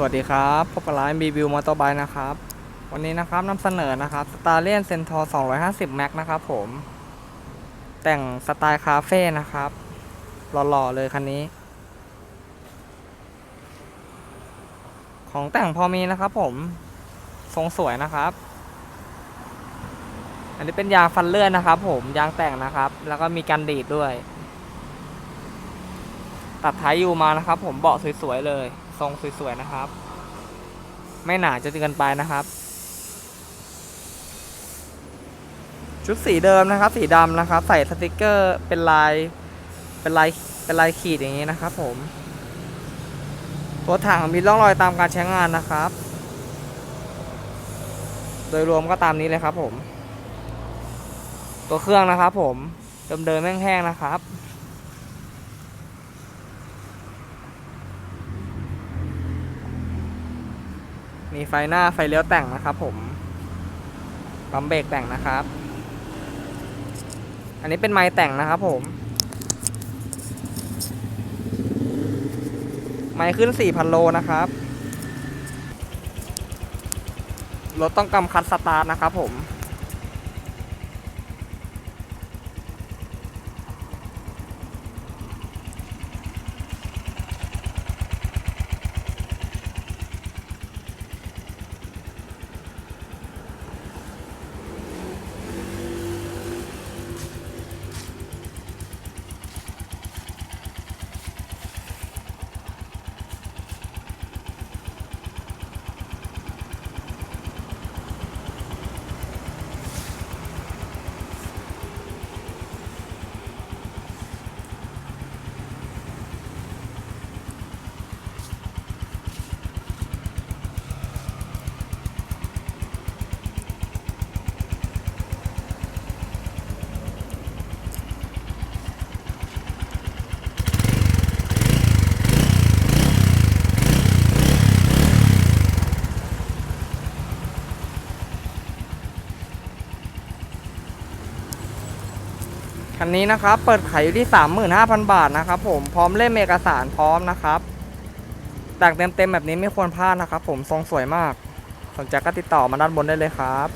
สวัสดีครับพบกับร้านรีวิวมอเตอร์ไบค์นะครับ วันนี้นะครับนำเสนอนะครับ s t a r l i o n Centaur 250 Max นะครับผม แต่งสไตล์คาเฟ่นะครับหล่อๆเลยคันนี้ ของแต่งพอมีนะครับผม ทรงสวยนะครับ อันนี้เป็นยางฟันเลื่อนนะครับผมยางแต่งนะครับ แล้วก็มีกันดีดด้วย ตัดท้ายยูมานะครับผมเบาะสวยๆเลย ทรงสวยๆนะครับ ไม่หนาจนเกินไปนะครับ ชุดสีเดิมนะครับ สีดำนะครับ ใส่สติกเกอร์เป็นลายเป็นลายเป็นลายขีดอย่างนี้นะครับ ผม ตัวถังมีร่องรอยตามการใช้งานนะครับ โดยรวมก็ตามนี้เลยครับผม ตัวเครื่องนะครับ ผมเดิมๆแห้งๆนะครับ มีไฟหน้าไฟเลี้ยวแต่งนะครับผมปั๊มเบรกแต่งนะครับ อันนี้เป็นไม้แต่งนะครับผม ไม้ขึ้น 4,000 โลนะครับ รถต้องกำคัดสตาร์ทนะครับผม คันนี้นะครับ เปิดขายอยู่ที่ 35,000 บาทนะครับผมพร้อมเล่มเอกสารพร้อมนะครับแต่งเต็มๆแบบนี้ไม่ควรพลาดนะครับผมทรงสวยมาก สนใจก็ติดต่อมาด้านบนได้เลยครับ